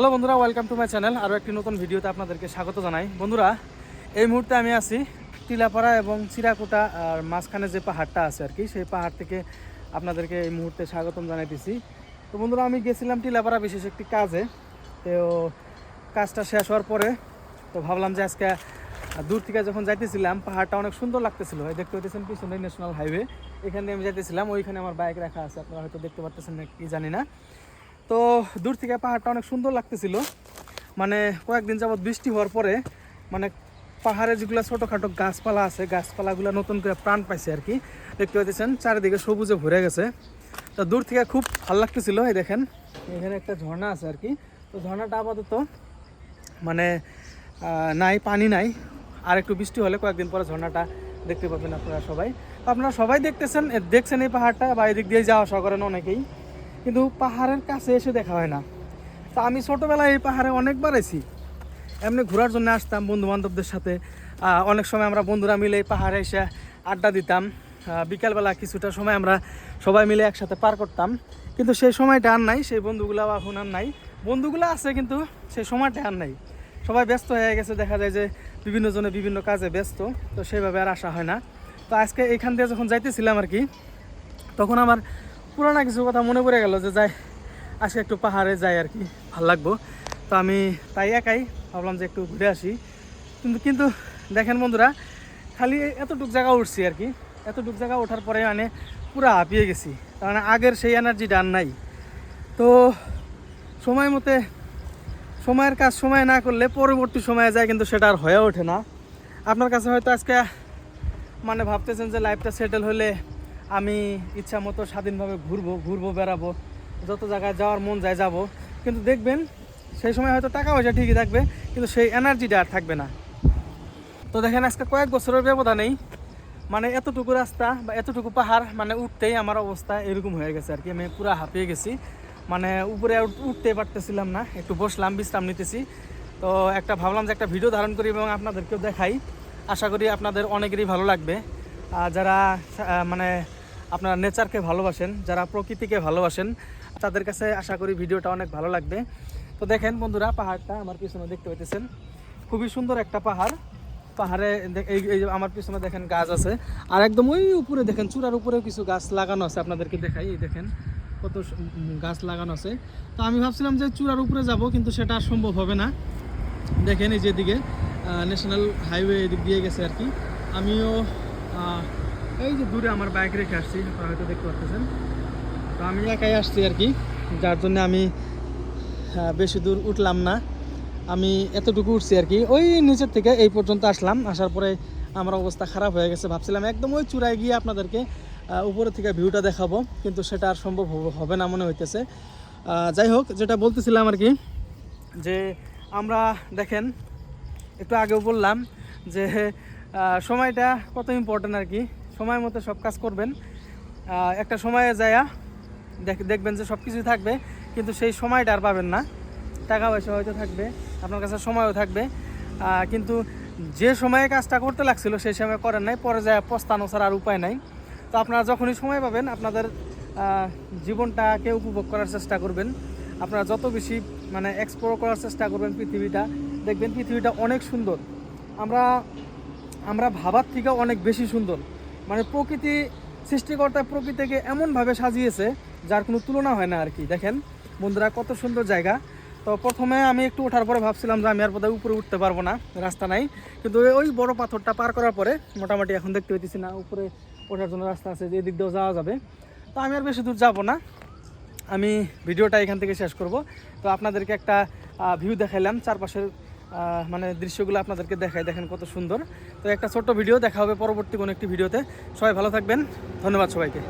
Hello বন্ধুরা welcome to my channel আরও একটি নতুন ভিডিওতে আপনাদেরকে স্বাগত জানাই। বন্ধুরা, এই মুহূর্তে আমি আছি টিলাপাড়া এবং চিরাকোটা, আর মাঝখানে যে পাহাড়টা আছে আর কি, সেই পাহাড় থেকে আপনাদেরকে এই মুহূর্তে স্বাগতম জানাইতেছি। তো বন্ধুরা, আমি গেছিলাম টিলাপাড়া বিশেষ একটি কাজে। তো কাজটা শেষ হওয়ার পরে, তো ভাবলাম যে আজকে দূর থেকে যখন যাইতেছিলাম, পাহাড়টা অনেক সুন্দর লাগতেছিল। দেখতে পাইতেছেন পিছনে ন্যাশনাল হাইওয়ে, এখানে আমি যাইতেছিলাম। ওইখানে আমার বাইক রাখা আছে, আপনারা হয়তো দেখতে পারতেছেন না কি জানি না। তো দূর থেকে পাহাড়টা অনেক সুন্দর লাগতেছিল। মানে কয়েকদিন যাবৎ বৃষ্টি হওয়ার পরে মানে পাহাড়ে যেগুলো ছোটোখাটো গাছপালা আছে, গাছপালাগুলো নতুন করে প্রাণ পাইছে আর কি। দেখতে পাচ্ছেন চারিদিকে সবুজে ভরে গেছে। তো দূর থেকে খুব ভালো লাগতেছিল, এই দেখেন। এখানে একটা ঝর্ণা আছে আর কি। তো ঝর্ণাটা আপাতত মানে নাই, পানি নাই। আর একটু বৃষ্টি হলে কয়েকদিন পরে ঝর্ণাটা দেখতে পাবেন আপনারা সবাই। আপনারা সবাই দেখতেছেন দেখছেন এই পাহাড়টা, বা এদিক দিয়ে যাওয়া আসা করেন অনেকেই। কিন্তু পাহাড়ের কাছে এসে দেখা হয় না। তো আমি ছোটোবেলায় এই পাহাড়ে অনেকবার এসি এমনি ঘোরার জন্য আসতাম বন্ধু বান্ধবদের সাথে অনেক সময় আমরা বন্ধুরা মিলে পাহাড়ে এসে আড্ডা দিতাম। বিকালবেলা কিছুটা সময় আমরা সবাই মিলে একসাথে পার করতাম। কিন্তু সেই সময়টা আর নাই, সেই বন্ধুগুলো এখন আর নাই। বন্ধুগুলো আছে কিন্তু সেই সময়টা আর নাই। সবাই ব্যস্ত হয়ে গেছে, দেখা যায় যে বিভিন্ন জনে বিভিন্ন কাজে ব্যস্ত, তো সেইভাবে আর আসা হয় না। তো আজকে এখান দিয়ে যখন যাইতেছিলাম আর কি, তখন আমার পুরানা কিছু কথা মনে পড়ে গেল যে যাই, আজকে একটু পাহাড়ে যাই আর কি, ভালো লাগবো। তো আমি তাই একাই ভাবলাম যে একটু ঘুরে আসি। কিন্তু কিন্তু দেখেন বন্ধুরা, খালি এতটুক জায়গা উঠছি আর কি। এতটুক জায়গা ওঠার পরে মানে পুরো হাঁপিয়ে গেছি। তার মানে আগের সেই এনার্জিটা আর নাই। তো সময় মতে, সময়ের কাজ সময় না করলে পরবর্তী সময়ে যায় কিন্তু সেটা আর হয়ে ওঠে না। আপনার কাছে হয়তো আজকে মানে ভাবতেছেন যে লাইফটা সেটেল হলে আমি ইচ্ছা মতো স্বাধীনভাবে ঘুরবো ঘুরবো, বেড়াবো, যত জায়গায় যাওয়ার মন যায় যাব। কিন্তু দেখবেন, সেই সময় হয়তো টাকা পয়সা ঠিকই থাকবে, কিন্তু সেই এনার্জিটা আর থাকবে না। তো দেখেন, আজকে কয়েক বছরের ব্যবধানেই মানে এতটুকু রাস্তা বা এতটুকু পাহাড় মানে উঠতেই আমার অবস্থা এরকম হয়ে গেছে আর কি। আমি পুরো হাঁপিয়ে গেছি। মানে উপরে উঠতে পারতেছিলাম না, একটু বসলাম, বিশ্রাম নিতেছি। তো একটা ভাবলাম যে একটা ভিডিও ধারণ করি এবং আপনাদেরকেও দেখাই। আশা করি আপনাদের অনেকেরই ভালো লাগবে। আর যারা মানে আপনারা নেচারকে ভালোবাসেন, যারা প্রকৃতিকে ভালোবাসেন, তাদের কাছে আশা করি ভিডিওটা অনেক ভালো লাগবে। তো দেখেন বন্ধুরা, পাহাড়টা আমার পিছনে দেখতে পাইতেছেন। খুবই সুন্দর একটা পাহাড়। পাহাড়ে এই আমার পিছনে দেখেন গাছ আছে। আর একদম ওই উপরে দেখেন, চূড়ার উপরেও কিছু গাছ লাগানো আছে আপনাদেরকে দেখাই। এই দেখেন কত গাছ লাগানো আছে। তো আমি ভাবছিলাম যে চূড়ার উপরে যাব, কিন্তু সেটা আর সম্ভব হবে না। দেখেন এই যেদিকে ন্যাশনাল হাইওয়ে এদিক দিয়ে গেছে আর কি। আমিও এই যে দূরে আমার বাইক রেখে আসছি, আপনারা হয়তো দেখতে পাচ্ছেন তো আমি একাই আসছি আর কি, যার জন্য আমি বেশি দূর উঠলাম না। আমি এতটুকু উঠছি আর কি। ওই নিচের থেকে এই পর্যন্ত আসলাম, আসার পরে আমার অবস্থা খারাপ হয়ে গেছে। ভাবছিলাম একদম ওই চূড়ায় গিয়ে আপনাদেরকে উপরে থেকে ভিউটা দেখাবো, কিন্তু সেটা আর সম্ভব হবে না মনে হইতেছে। যাই হোক, যেটা বলতেছিলাম আর কি, যে আমরা দেখেন, একটু আগেও বললাম যে সময়টা কত ইম্পর্টেন্ট আর কি। সময় মতো সব কাজ করবেন। একটা সময়ে যায়া দেখ- দেখবেন যে সব কিছুই থাকবে, কিন্তু সেই সময়টা আর পাবেন না। টাকা পয়সা হয়তো থাকবে, আপনার কাছে সময়ও থাকবে। কিন্তু যে সময়ে কাজটা করতে লাগছিল, সেই সময় করেন নাই, পরে যায় পস্তানো ছাড়া আর উপায় নাই। তো আপনারা যখনই সময় পাবেন, আপনাদের জীবনটাকে উপভোগ করার চেষ্টা করবেন। আপনারা যত বেশি মানে এক্সপ্লোর করার চেষ্টা করবেন পৃথিবীটা, দেখবেন পৃথিবীটা অনেক সুন্দর। আমরা আমরা ভাবার থেকে অনেক বেশি সুন্দর। মানে প্রকৃতি সৃষ্টিকর্তা প্রকৃতিকে এমনভাবে সাজিয়েছে, যার কোনো তুলনা হয় না আর কি। দেখেন, বন্ধুরা, কত সুন্দর জায়গা। তো প্রথমে আমি একটু ওঠার পরে ভাবছিলাম যে আমি আর বোধহয় উপরে উঠতে পারব না, রাস্তা নাই। কিন্তু ওই- বড় পাথরটা পার করার পরে মোটামুটি এখন দেখতে পেতেছি না, উপরে ওঠার জন্য রাস্তা আছে যে এদিক দিয়েও যাওয়া যাবে। তো আমি আর বেশি দূর যাব না। আমি ভিডিওটা এখান থেকে শেষ করব। তো আপনাদেরকে একটা ভিউ দেখাইলাম, চারপাশের মানে দৃশ্যগুলো আপনাদেরকে দেখায়, দেখেন কত সুন্দর। তো একটা ছোট্ট ভিডিও দেখা হবে পরবর্তী কোনো একটি ভিডিওতে। সবাই ভালো থাকবেন। ধন্যবাদ সবাইকে।